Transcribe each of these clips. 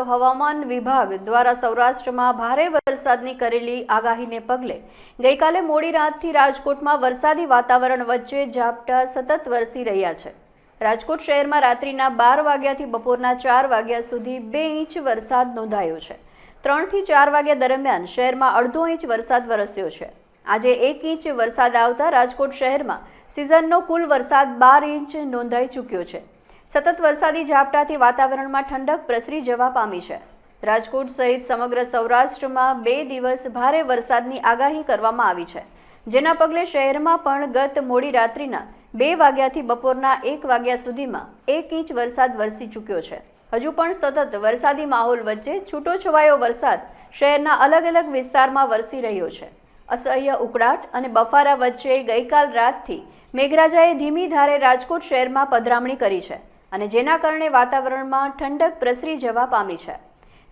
તો હવામાન વિભાગ દ્વારા સૌરાષ્ટ્રમાં ભારે વરસાદની કરેલી આગાહીને પગલે ગઈકાલે મોડી રાતથી રાજકોટમાં વરસાદી વાતાવરણ વચ્ચે ઝાપટા સતત વરસી રહ્યા છે. રાજકોટ શહેરમાં રાત્રિના બાર વાગ્યાથી બપોરના ચાર વાગ્યા સુધી બે ઇંચ વરસાદ નોંધાયો છે. ત્રણથી ચાર વાગ્યા દરમિયાન શહેરમાં અડધો ઇંચ વરસાદ વરસ્યો છે. આજે એક ઇંચ વરસાદ આવતા રાજકોટ શહેરમાં સિઝનનો કુલ વરસાદ બાર ઇંચ નોંધાઈ ચૂક્યો છે. સતત વરસાદી ઝાપટાથી વાતાવરણમાં ઠંડક પ્રસરી જવા પામી છે. રાજકોટ સહિત સમગ્ર સૌરાષ્ટ્રમાં બે દિવસ ભારે વરસાદની આગાહી કરવામાં આવી છે. જેના પગલે શહેરમાં પણ ગત મોડી રાત્રિના બે વાગ્યાથી બપોરના એક વાગ્યા સુધીમાં એક ઇંચ વરસાદ વરસી ચૂક્યો છે. હજુ પણ સતત વરસાદી માહોલ વચ્ચે છૂટોછવાયો વરસાદ શહેરના અલગ અલગ વિસ્તારમાં વરસી રહ્યો છે. અસહ્ય ઉકળાટ અને બફારા વચ્ચે ગઈકાલ રાતથી મેઘરાજાએ ધીમી ધારે રાજકોટ શહેરમાં પધરામણી કરી છે. અને જેના કારણે વાતાવરણમાં ઠંડક પ્રસરી જવા પામી છે.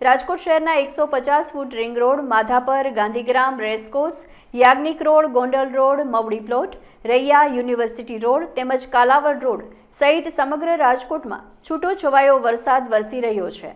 રાજકોટ શહેરના એકસો પચાસ foot ring road, Madhapar, Gandhigram, race course, Yagnik road, Gondal road, Mavdi plot, Raiya university road તેમજ કાલાવડ રોડ સહિત સમગ્ર રાજકોટમાં છૂટો છવાયો વરસાદ વરસી રહ્યો છે.